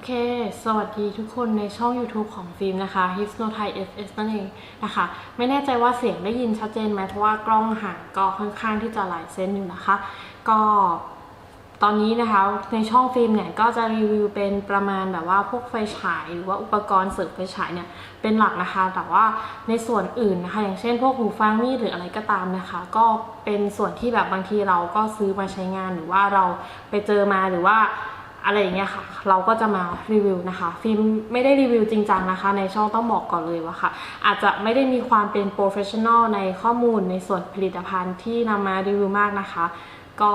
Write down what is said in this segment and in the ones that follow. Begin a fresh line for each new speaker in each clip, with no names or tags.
โอเค สวัสดีทุกคนในช่อง YouTube ของฟิล์มนะคะ Hypnothai FS นั่นเองนะคะ ไม่แน่ใจว่าเสียงได้ยินชัดเจนไหมเพราะว่ากล้องห่างก็ค่อนข้างที่จะหลายเซนอยู่นะคะ ก็ตอนนี้นะคะในช่องฟิล์มเนี่ยก็จะรีวิวเป็นประมาณแบบว่าพวกไฟฉายหรือว่าอุปกรณ์เสริมไฟฉายเนี่ยเป็นหลักนะคะ แต่ว่าในส่วนอื่นนะคะอย่างเช่นพวกหูฟังนี่หรืออะไรก็ตามนะคะ ก็เป็นส่วนที่แบบบางทีเราก็ซื้อมาใช้งานหรือว่าเราไปเจอมาหรือว่า อะไรอย่างเงี้ยค่ะ เราก็จะมารีวิวนะคะ ฟิล์มไม่ได้รีวิวจริงจังนะคะ ในช่องต้องบอกก่อนเลยว่าค่ะ อาจจะไม่ได้มีความเป็นโปรเฟชชั่นอลในข้อมูลในส่วนผลิตภัณฑ์ที่นำมารีวิวมากนะคะ ก็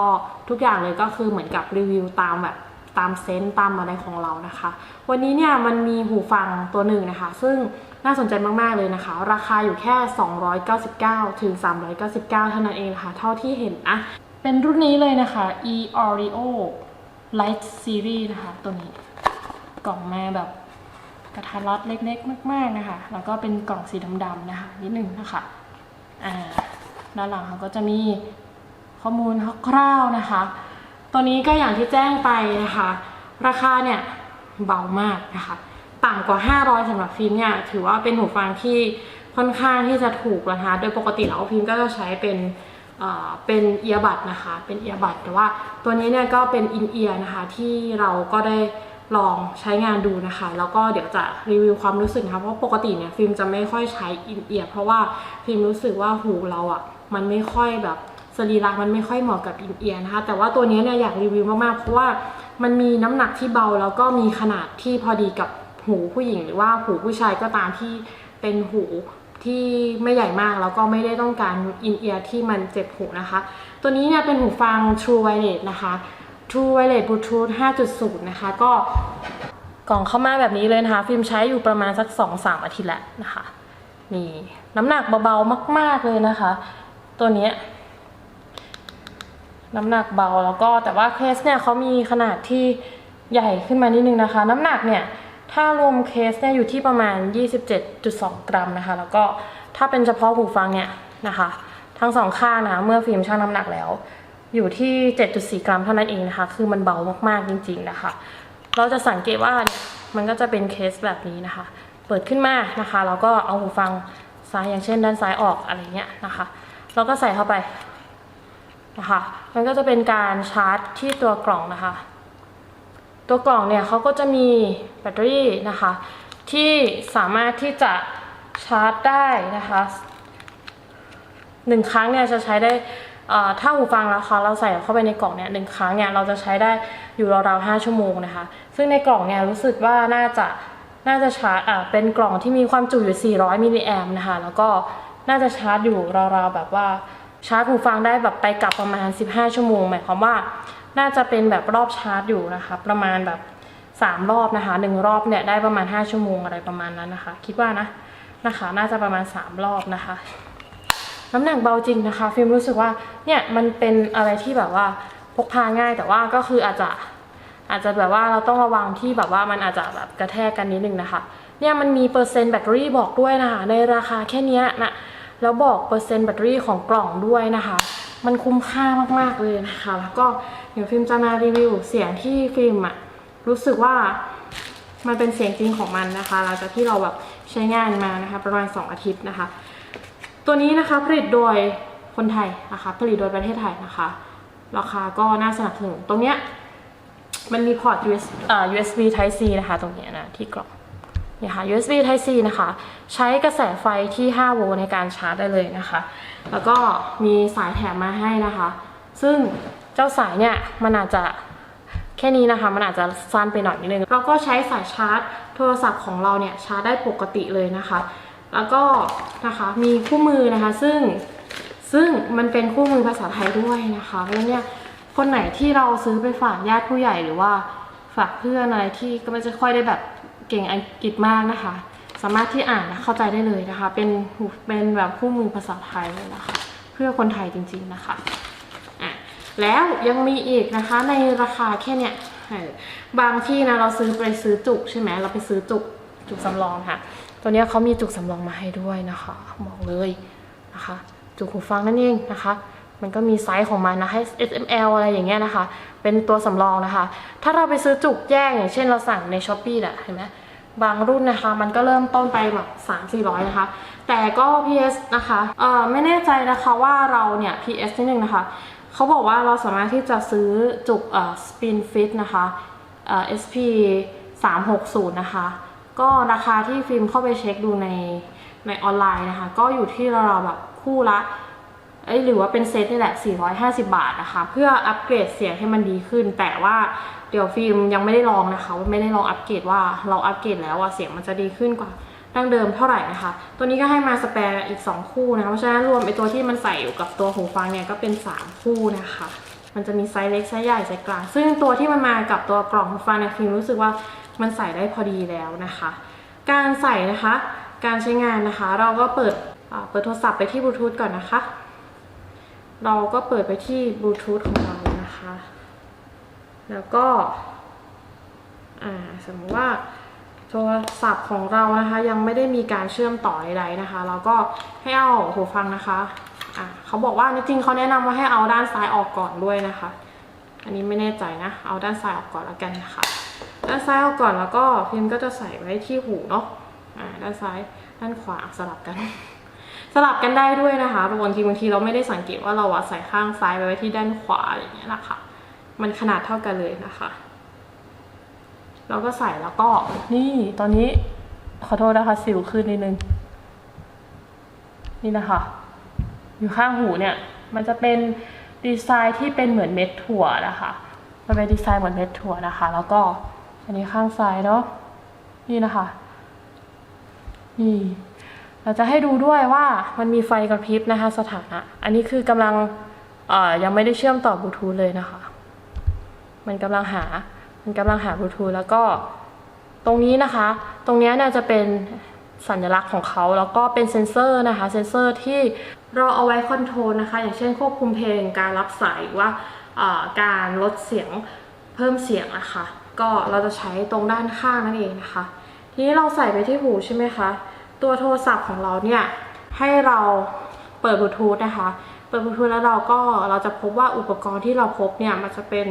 ทุกอย่างเลยก็คือเหมือนกับรีวิวตามแบบตามเซนต์ตามอะไรของเรานะคะ วันนี้เนี่ยมันมีหูฟังตัวหนึ่งนะคะ ซึ่งน่าสนใจมาก ๆ เลยนะคะ ราคาอยู่แค่ 299 ถึง 399 เท่านั้นเองนะคะเท่าที่เห็นนะเป็นรุ่นนี้เลยนะคะ e Oreo Light Series นะคะ ตัวนี้ กล่องมาแบบกระทัดรัดเล็กๆ มาก ๆ นะคะ แล้วก็เป็นกล่องสีดำๆนะคะ นิดนึงนะคะอ่าด้านหลังเขาก็จะมีข้อมูลคร่าวๆนะคะ ตัวนี้ก็อย่างที่แจ้งไปนะคะ ราคาเนี่ยเบามากนะคะ ต่ำกว่า 500สำหรับฟิล์มเนี่ยถือว่าเป็นหูฟังที่ค่อนข้างที่จะถูกนะคะ โดยปกติแล้วฟิล์มก็จะใช้เป็น เป็นเอียบัดนะคะ เป็นเอียบัดแต่ว่าตัวนี้เนี่ยก็เป็นอินเอียร์นะคะที่เราก็ได้ลองใช้งานดูนะคะ แล้วก็เดี๋ยวจะรีวิวความรู้สึกนะคะเพราะปกติเนี่ยฟิล์มจะไม่ค่อยใช้อินเอียร์เพราะว่าฟิล์มรู้สึกว่าหูเราอะ่ะมันไม่ค่อยแบบสรีระมันไม่ค่อยเหมาะกับอินเอียร์นะคะ แต่ว่าตัวนี้เนี่ยอยากรีวิวมากๆ เพราะว่ามันมีน้ำหนักที่เบาแล้วก็มีขนาดที่พอดีกับหูผู้หญิง หรือว่าหูผู้ชายก็ตามที่เป็นหู ที่ไม่ใหญ่มากแล้วก็ไม่ได้ต้องการอินเอียร์ที่มันเจ็บหูนะคะ ตัวนี้เนี่ยเป็นหูฟัง True Wireless นะคะ True Wireless Bluetooth 5.0 นะคะ ก็กล่องเข้ามาแบบนี้เลยนะคะ ฟิล์มใช้อยู่ประมาณสัก 2-3 อาทิตย์แล้วนะคะ นี่น้ำหนักเบาๆมาก ๆเลยนะคะ ตัวนี้น้ำหนักเบาแล้วก็แต่ว่าเคสเนี่ยเขามีขนาดที่ใหญ่ขึ้นมานิดนึงนะคะ น้ำหนักเนี่ย ถ้ารวมเคสเนี่ยอยู่ที่ประมาณ 27.2 กรัมนะคะ แล้วก็ถ้าเป็นเฉพาะหูฟังเนี่ยนะคะ ทั้งสองข้างนะะเมื่อฟิล์มชั่งน้ำหนักแล้ว อยู่ที่ 7.4 กรัมเท่านั้นเองนะคะ คือมันเบามากๆจริง ๆนะคะ เราจะสังเกตว่าเนี่ยมันก็จะเป็นเคสแบบนี้นะคะ เปิดขึ้นมานะคะ แล้วก็เอาหูฟังซ้ายอย่างเช่น ด้านซ้ายออกอะไรเงี้ยนะคะแล้วก็ใส่เข้าไปนะคะ มันก็จะเป็นการชาร์จที่ตัวกล่องนะคะ ตัวกล่องเนี่ยเขาก็จะมีแบตเตอรี่นะคะ ที่สามารถที่จะชาร์จได้นะคะหนึ่งครั้งเนี่ยจะใช้ได้อ่อถ้าหูฟังแล้วค่ะเราใส่เข้าไปในกล่องเนี่ยหนึ่งครั้งเนี่ยเราจะใช้ได้อยู่ราวๆห้าชั่วโมงนะคะ ซึ่งในกล่องเนี่ยรู้สึกว่าน่าจะน่าจะชาร์จอ่าเป็นกล่องที่มีความจุอยู่ 400 มิลลิแอมนะคะ แล้วก็น่าจะชาร์จอยู่ราวๆแบบว่าชาร์จหูฟังได้แบบไปกลับประมาณ 15 ชั่วโมง หมายความว่า น่าจะเป็นแบบรอบชาร์จอยู่นะคะ ประมาณแบบ 3 รอบนะคะหนึ่งรอบเนี่ยได้ประมาณ 5 ชั่วโมงอะไรประมาณนั้นนะคะ คิดว่านะนะคะ น่าจะประมาณ 3 รอบนะคะ น้ำหนักเบาจริงนะคะฟิล์มรู้สึกว่าเนี่ยมันเป็นอะไรที่แบบว่าพกพาง่ายแต่ว่าก็คืออาจจะอาจจะแบบว่าเราต้องระวังที่แบบว่ามันอาจจะแบบกระแทกกันนิดนึงนะคะเนี่ยมันมีเปอร์เซ็นต์แบตเตอรี่บอกด้วยนะคะในราคาแค่เนี้ยนะแล้วบอกเปอร์เซ็นต์แบตเตอรี่ของกล่องด้วยนะคะ มันคุ้มค่ามากๆเลยนะคะ แล้วก็เดี๋ยวฟิล์มจะมารีวิวเสียงที่ฟิล์มอะรู้สึกว่ามันเป็นเสียงจริงของมันนะคะหลังจากที่เราแบบใช้งานมานะคะ ประมาณ 2 อาทิตย์นะคะ ตัวนี้นะคะผลิตโดยคนไทยนะคะ ผลิตโดยประเทศไทยนะคะ ราคาก็น่าสนับสนุนตรงเนี้ยมันมีพอร์ต USB, USB Type C นะคะ ตรงเนี้ยนะที่กล่อง นี่ค่ะ USB Type C นะคะ ใช้กระแสไฟที่ 5 โวลต์ในการชาร์จได้เลยนะคะ แล้วก็มีสายแถมมาให้นะคะ ซึ่งเจ้าสายเนี่ยมันอาจจะแค่นี้นะคะมันอาจจะสั้นไปหน่อยนิดนึงเราก็ใช้สายชาร์จ โทรศัพท์ของเราเนี่ยชาร์จได้ปกติเลยนะคะ แล้วก็นะคะมีคู่มือนะคะ ซึ่งซึ่งมันเป็นคู่มือภาษาไทยด้วยนะคะเพราะฉะนั้นเนี่ยคนไหนที่เราซื้อไปฝากญาติผู้ใหญ่หรือว่าฝากเพื่อนอะไรที่ก็ไม่จะค่อยได้แบบ เก่งอังกฤษมากนะคะ สามารถที่อ่านและเข้าใจได้เลยนะคะ เป็นเป็นแบบคู่มือภาษาไทยเลยนะคะ เพื่อคนไทยจริง ๆนะคะอะแล้วยังมีอีกนะคะในราคาแค่เนี้ยบางที่นะเราซื้อไปซื้อจุกใช่ไหมเราไปซื้อจุกจุกสำรองค่ะ ตัวเนี้ยเขามีจุกสำรองมาให้ด้วยนะคะบอกเลยนะคะ จุกหูฟังนั่นเองนะคะ มันก็มีไซส์ของมันนะให้ S M L อะไรอย่างเงี้ยนะคะ เป็นตัวสำรองนะคะ ถ้าเราไปซื้อจุกแยกอย่างเช่นเราสั่งใน s h อ p e e อะเห็นไหมบางรุ่นนะคะ มันก็เริ่มต้นไปแบบ3 4 0 0 นะคะ แต่ก็ PS นะคะเอ่อไม่แน่ใจนะคะว่าเราเนี่ย PS นิดนึงนะคะ เขาบอกว่าเราสามารถที่จะซื้อจุกเอ่อ Spin Fit นะคะเอ่อ SP 360 นะคะ ก็ราคาที่ฟิล์มเข้าไปเช็คดูในในออนไลน์นะคะ ก็อยู่ที่เราแบบคู่ละ เอ้ยหรือว่าเป็นเซตนี่แหละ 450 บาทนะคะ เพื่ออัปเกรดเสียงให้มันดีขึ้น แต่ว่าเดี๋ยวฟิล์มยังไม่ได้ลองนะคะว่าไม่ได้ลองอัปเกรดว่าเราอัปเกรดแล้วว่าเสียงมันจะดีขึ้นกว่าดั้งเดิมเท่าไหร่นะคะ ตัวนี้ก็ให้มาสแปร์อีก 2 คู่นะคะ เพราะฉะนั้นรวมไอตัวที่มันใส่อยู่กับตัวหูฟังเนี่ยก็เป็น 3 คู่นะคะ มันจะมีไซส์เล็กไซส์ใหญ่ไซส์กลาง ซึ่งตัวที่มันมากับตัวกล่องหูฟังเนี่ยฟิล์มรู้สึกว่ามันใส่ได้พอดีแล้วนะคะ การใส่นะคะ การใช้งานนะคะ เราก็เปิดเปิดโทรศัพท์ไปที่บลูทูธก่อนนะคะ เราก็เปิดไปที่บลูทูธของเรานะคะ แล้วก็อ่าสมมติว่าโทรศัพท์ของเรานะคะ ยังไม่ได้มีการเชื่อมต่อใดๆนะคะ เราก็ให้เอาหูฟังนะคะอ่าเขาบอกว่าจริงๆเขาแนะนำว่าให้เอาด้านซ้ายออกก่อนด้วยนะคะ อันนี้ไม่แน่ใจนะ เอาด้านซ้ายออกก่อนแล้วกันนะคะ ด้านซ้ายออกก่อนแล้วก็พิมพ์ก็จะใส่ไว้ที่หูเนาะอ่าด้านซ้ายด้านขวาสลับกัน สลับกันได้ด้วยนะคะบางทีบางทีเราไม่ได้สังเกตว่าเราอะใส่ข้างซ้ายไปไว้ที่ด้านขวาอย่างเงี้ยนะคะมันขนาดเท่ากันเลยนะคะเราก็ใส่แล้วก็นี่ตอนนี้ขอโทษนะคะสิวขึ้นนิดนึง นี่นะคะ อยู่ข้างหูเนี่ย มันจะเป็นดีไซน์ที่เป็นเหมือนเม็ดถั่วนะคะมันเป็นดีไซน์เหมือนเม็ดถั่วนะคะ แล้วก็อันนี้ข้างซ้ายเนาะนี่นะคะ นี่ เราจะให้ดูด้วยว่ามันมีไฟกระพริบนะคะ สถานะ อันนี้คือกำลังยังไม่ได้เชื่อมต่อบลูทูธเลยนะคะ มันกำลังหา มันกำลังหาบลูทูธแล้วก็ตรงนี้นะคะ ตรงเนี้ยเนี่ยจะเป็นสัญลักษณ์ของเขา แล้วก็เป็นเซ็นเซอร์นะคะ เซ็นเซอร์ที่เราเอาไว้คอนโทรลนะคะ อย่างเช่นควบคุมเพลง การรับสายว่าการลดเสียงเพิ่มเสียงนะคะ ก็เราจะใช้ตรงด้านข้างนั่นเองนะคะ ทีนี้เราใส่ไปที่หูใช่ไหมคะ ตัวโทรศัพท์ของเราเนี่ยให้เราเปิดบลูทูธนะคะ เปิดบลูทูธแล้วเราก็เราจะพบว่าอุปกรณ์ที่เราพบเนี่ยมันจะเป็น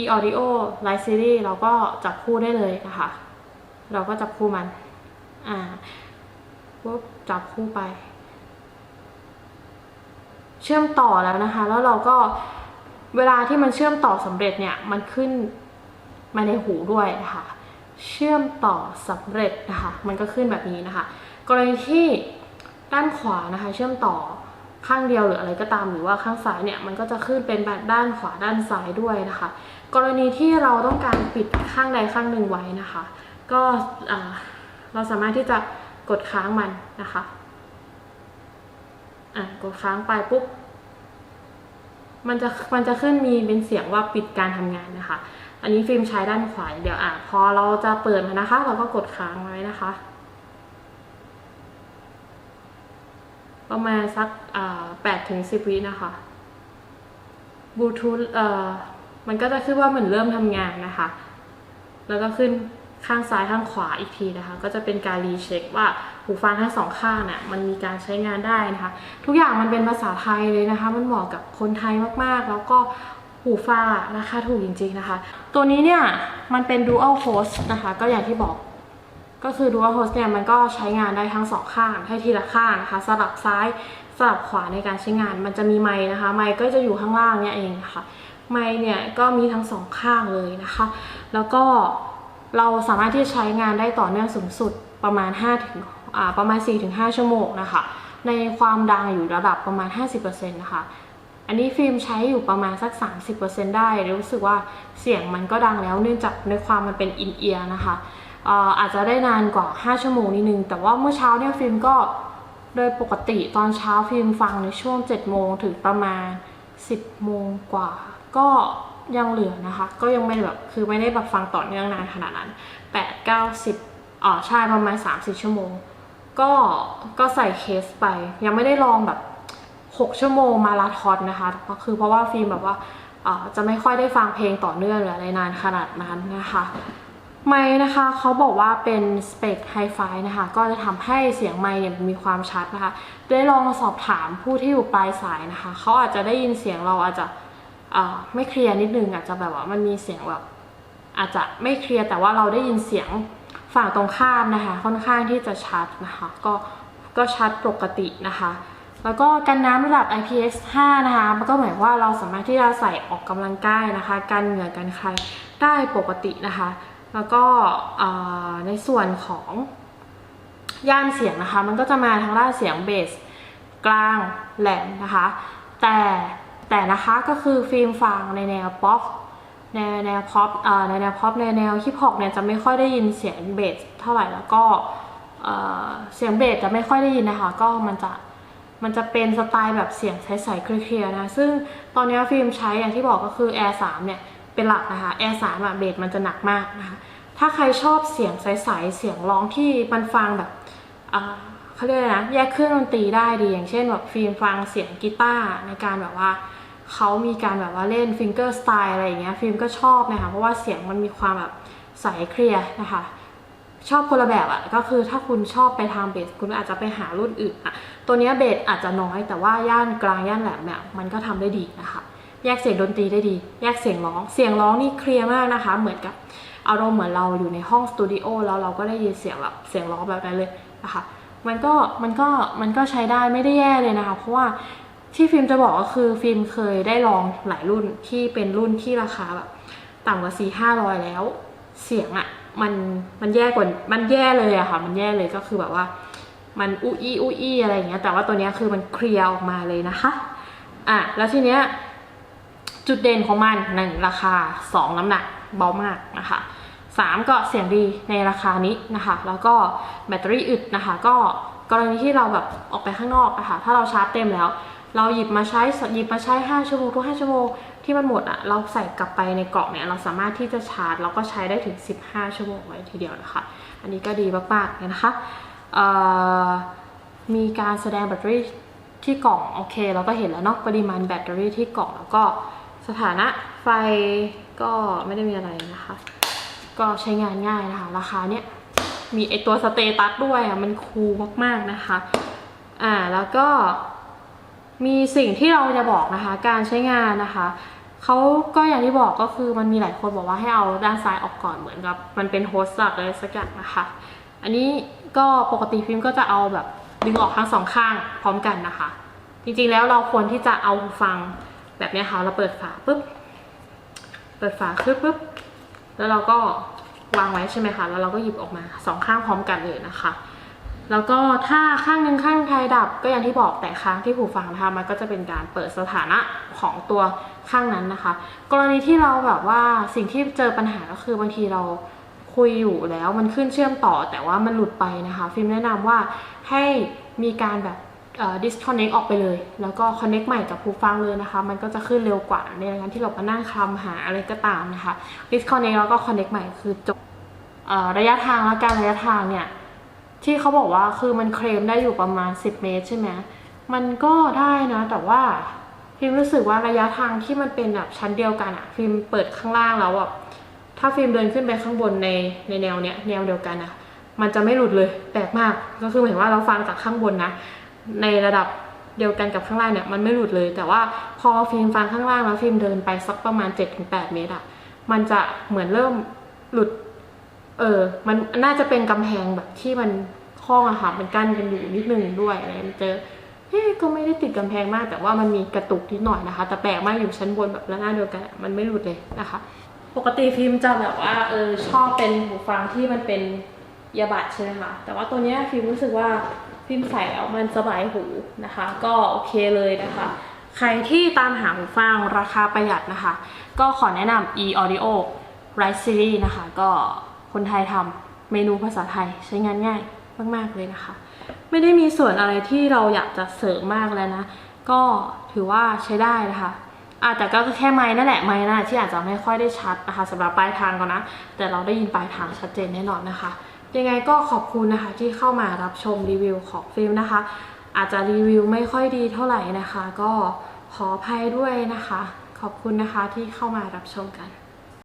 e-audio Live Series เราก็จับคู่ได้เลยนะคะ เราก็จับคู่มัน อ่าปุ๊บจับคู่ไป เชื่อมต่อแล้วนะคะ แล้วเราก็เวลาที่มันเชื่อมต่อสำเร็จเนี่ยมันขึ้นมาในหูด้วยนะคะ เชื่อมต่อสำเร็จนะคะ มันก็ขึ้นแบบนี้นะคะ กรณีที่ด้านขวานะคะเชื่อมต่อข้างเดียวหรืออะไรก็ตามหรือว่าข้างซ้ายเนี่ยมันก็จะขึ้นเป็นแบบด้านขวาด้านซ้ายด้วยนะคะ กรณีที่เราต้องการปิดข้างใดข้างหนึ่งไว้นะคะ ก็เราสามารถที่จะกดค้างมันนะคะอะกดค้างไปปุ๊บมันจะมันจะขึ้นมีเป็นเสียงว่าปิดการทำงานนะคะ อันนี้ฟิล์มใช้ด้านขวาเดี๋ยวอะพอเราจะเปิดมันนะคะ เราก็กดค้างไว้นะคะ ประมาณสักแปดถึงสิบวินะคะบลูทูธเอ่อมันก็จะขึ้นว่าเหมือนเริ่มทำงานนะคะ แล้วก็ขึ้นข้างซ้ายข้างขวาอีกทีนะคะ ก็จะเป็นการรีเช็คว่าหูฟังทั้งสองข้างน่ะมันมีการใช้งานได้นะคะ ทุกอย่างมันเป็นภาษาไทยเลยนะคะ มันเหมาะกับคนไทยมากๆ แล้วก็หูฟังราคาถูกจริงๆนะคะ ตัวนี้เนี่ยมันเป็น dual host นะคะ ก็อย่างที่บอก ก็คือ dual host เนี่ยมันก็ใช้งานได้ทั้งสองข้าง ให้ทีละข้างนะคะสลับซ้ายสลับขวาในการใช้งาน มันจะมีไม้นะคะ ไม้ก็จะอยู่ข้างล่างเนี่ยเองนะคะไม้เนี่ยก็มีทั้งสองข้างเลยนะคะ แล้วก็เราสามารถที่จะใช้งานได้ต่อเนื่องสูงสุดประมาณ5ถึงอ่าประมาณ 4-5 ชั่วโมงนะคะ ในความดังอยู่ระดับประมาณ 50%นะคะอันนี้ฟิล์มใช้อยู่ประมาณสัก 30%ได้ รู้สึกว่าเสียงมันก็ดังแล้วเนื่องจากในความมันเป็นอินเอียร์นะคะ อาจจะได้นานกว่า 5 ชั่วโมงนิดนึง แต่ว่าเมื่อเช้าเนี่ยฟิล์มก็โดยปกติตอนเช้าฟิล์มฟังในช่วง 7 โมงถึงประมาณ 10 โมงกว่า ก็ยังเหลือนะคะ ก็ยังไม่แบบคือไม่ได้แบบฟังต่อเนื่องนานขนาดนั้น 8 9 10อ๋อใช่ประมาณ 3-4 ชั่วโมง ก็ก็ใส่เคสไป ยังไม่ได้ลองแบบ 6 ชั่วโมงมาราธอนนะคะก็คือเพราะว่าฟิล์มแบบว่าจะไม่ค่อยได้ฟังเพลงต่อเนื่องหรืออะไรนานขนาดนั้นนะคะ ไม้นะคะเขาบอกว่าเป็นสเปกไฮไฟนะคะ ก็จะทำให้เสียงไม้เนี่ยมีความชัดนะคะ ได้ลองสอบถามผู้ที่อยู่ปลายสายนะคะ เขาอาจจะได้ยินเสียงเราอาจจะไม่เคลียร์นิดนึงอาจจะแบบว่ามันมีเสียงแบบอาจจะไม่เคลียร์แต่ว่าเราได้ยินเสียงฝั่งตรงข้ามนะคะ ค่อนข้างที่จะชัดนะคะ ก็ก็ชัดปกตินะคะ แล้วก็กันน้ำระดับ IPX5 นะคะ มันก็หมายว่าเราสามารถที่จะใส่ออกกำลังกายนะคะ กันเหงื่อกันใครได้ปกตินะคะ แล้วก็ในส่วนของย่านเสียงนะคะ มันก็จะมาทางด้านเสียงเบสกลางแหลมนะคะ แต่แต่นะคะก็คือฟิล์มฟังในแนวป๊อปในแนวพ็อปในแนวพ็อปในแนวฮิปฮอปเนี่ยจะไม่ค่อยได้ยินเสียงเบสเท่าไหร่แล้วก็เอ่อเสียงเบสจะไม่ค่อยได้ยินนะคะ ก็มันจะมันจะเป็นสไตล์แบบเสียงใสๆเคลียร์ๆนะ ซึ่งตอนนี้ฟิล์มใช้อย่างที่บอกก็คือ Air 3เนี่ย เป็นหลักนะคะ Air 3อะเบสมันจะหนักมากนะคะถ้าใครชอบเสียงใสๆเสียงร้องที่มันฟังแบบเขาเรียกอะไรนะแยกเครื่องดนตรีได้ดีอย่างเช่นแบบฟิล์มฟังเสียงกีตาร์ในการแบบว่าเขามีการแบบว่าเล่นฟิงเกอร์สไตล์อะไรอย่างเงี้ยฟิล์มก็ชอบนะคะเพราะว่าเสียงมันมีความแบบใสเคลียร์นะคะชอบคนละแบบอะ่ะก็คือถ้าคุณชอบไปทางเบสคุณอาจจะไปหารุ่นอื่นอะตัวเนี้ยเบสอาจจะน้อยแต่ว่าย่านกลางย่านแหลมเนี่ยมันก็ทำได้ดีนะคะ แยกเสียงดนตรีได้ดี แยกเสียงร้อง เสียงร้องนี่เคลียร์มากนะคะ เหมือนกับอารมณ์เหมือนเราอยู่ในห้องสตูดิโอแล้วเราก็ได้ยินเสียงแบบเสียงร้องแบบนั้นเลยนะคะ มันก็มันก็มันก็ใช้ได้ไม่ได้แย่เลยนะคะ เพราะว่าที่ฟิล์มจะบอกก็คือฟิล์มเคยได้ลองหลายรุ่นที่เป็นรุ่นที่ราคาแบบต่ำกว่าสี่ห้าร้อยแล้ว เสียงอะ่ะมันมันแย่กว่ามันแย่เลยอะค่ะ มันแย่เลยก็คือแบบว่า มันอุ้ยอุ้ยอะไรอย่างเงี้ยแต่ว่าตัวเนี้ยคือมันเคลียร์ออกมาเลยนะคะ อะแล้วทีเนี้ย จุดเด่นของมันหนึ่งราคาสองน้ำหนักเบามากนะคะสามก็เสียงดีในราคานี้นะคะ แล้วก็แบตเตอรี่อึดนะคะ ก็กรณีที่เราแบบออกไปข้างนอกนะคะถ้าเราชาร์จเต็มแล้ว เราหยิบมาใช้หยิบมาใช้ 5 ชั่วโมงทุก 5 ชั่วโมงที่มันหมดอะเราใส่กลับไปในกล่องเนี่ยเราสามารถที่จะชาร์จแล้วก็ใช้ได้ถึง 15 ชั่วโมงเลยทีเดียวนะคะ อันนี้ก็ดีมากๆเลยนะคะมีการแสดงแบตเตอรี่ที่กล่องโอเคเราก็เห็นแล้วเนาะปริมาณแบตเตอรี่ที่กล่องแล้วก็ สถานะไฟก็ไม่ได้มีอะไรนะคะ ก็ใช้งานง่ายนะคะ ราคาเนี้ยมีไอตัวสเตตัสด้วยอะมันคูลมากๆนะคะ อ่าแล้วก็มีสิ่งที่เราจะบอกนะคะ การใช้งานนะคะเขาก็อย่างที่บอกก็คือมันมีหลายคนบอกว่าให้เอาด้านซ้ายออกก่อนเหมือนกับ มันเป็นโฮสต์หลักเลยสักอย่างนะคะ อันนี้ก็ปกติฟิล์มก็จะเอาแบบดึงออกทั้งสองข้างพร้อมกันนะคะ จริงๆแล้วเราควรที่จะเอาหูฟัง แบบนี้ค่ะเราเปิดฝาปุ๊บ เปิดฝาขึ้นปุ๊บ แล้วเราก็วางไว้ใช่ไหมคะ แล้วเราก็หยิบออกมาสองข้างพร้อมกันเลยนะคะ แล้วก็ถ้าข้างหนึ่งข้างไทยดับก็อย่างที่บอกแต่ค้างที่หูฟังนะคะมันก็จะเป็นการเปิดสถานะของตัวข้างนั้นนะคะ กรณีที่เราแบบว่าสิ่งที่เจอปัญหาก็คือบางทีเราคุยอยู่แล้วมันขึ้นเชื่อมต่อแต่ว่ามันหลุดไปนะคะ ฟิล์มแนะนำว่าให้มีการแบบ disconnect ออกไปเลย แล้วก็ connect ใหม่กับหูฟังเลยนะคะ มันก็จะขึ้นเร็วกว่าในการที่เรามานั่งคลำหาอะไรก็ตามนะคะ disconnect แล้วก็ connect ใหม่คือจบระยะทางและการระยะทางเนี่ยที่เขาบอกว่าคือมันเคลมได้อยู่ประมาณ 10 เมตรใช่ไหมมันก็ได้นะ แต่ว่าฟิล์มรู้สึกว่าระยะทางที่มันเป็นแบบชั้นเดียวกันอะฟิล์มเปิดข้างล่างแล้วอะถ้าฟิล์มเดินขึ้นไปข้างบนในในแนวเนี้ยแนวเดียวกันอะมันจะไม่หลุดเลยแปลกมากก็คือหมายถึงว่าเราฟังจากข้างบนนะ ในระดับเดียวกันกับข้างล่างเนี่ยมันไม่หลุดเลย แต่ว่าพอฟิล์มฟังข้างล่างแล้วฟิล์มเดินไปสักประมาณ 7-8 เมตรอะมันจะเหมือนเริ่มหลุด เออ มันน่าจะเป็นกำแพงแบบที่มันห้องอะค่ะมันกั้นกันอยู่นิดนึงด้วยอะไรมันเจอเฮ้ยก็ไม่ได้ติดกำแพงมาก แต่ว่ามันมีกระตุกนิดหน่อยนะคะ แต่แปลกมากอยู่ชั้นบนแบบระนาบเดียวกันมันไม่หลุดเลยนะคะ ปกติฟิล์มจะแบบว่าเออชอบเป็นหูฟังที่มันเป็นเอียบัดใช่ไหมคะแต่ว่าตัวเนี้ยฟิล์มรู้สึกว่า ฟิล์มใส่แล้วมันสบายหูนะคะ ก็โอเคเลยนะคะ ใครที่ตามหาหูฟังราคาประหยัดนะคะ ก็ขอแนะนำ e audio Ride Series นะคะ ก็คนไทยทำเมนูภาษาไทยใช้งานง่ายมากๆเลยนะคะ ไม่ได้มีส่วนอะไรที่เราอยากจะเสริมมากแล้วนะ ก็ถือว่าใช้ได้นะคะอาแต่ก็แค่ไม้นั่นแหละไม้นะที่อาจจะไม่ค่อยได้ชัดนะคะสำหรับปลายทางก่อนนะ แต่เราได้ยินปลายทางชัดเจนแน่นอนนะคะ ยังไงก็ขอบคุณนะคะที่เข้ามารับชมรีวิวของฟิล์มนะคะ อาจจะรีวิวไม่ค่อยดีเท่าไหร่นะคะ ก็ขออภัยด้วยนะคะ ขอบคุณนะคะที่เข้ามารับชมกัน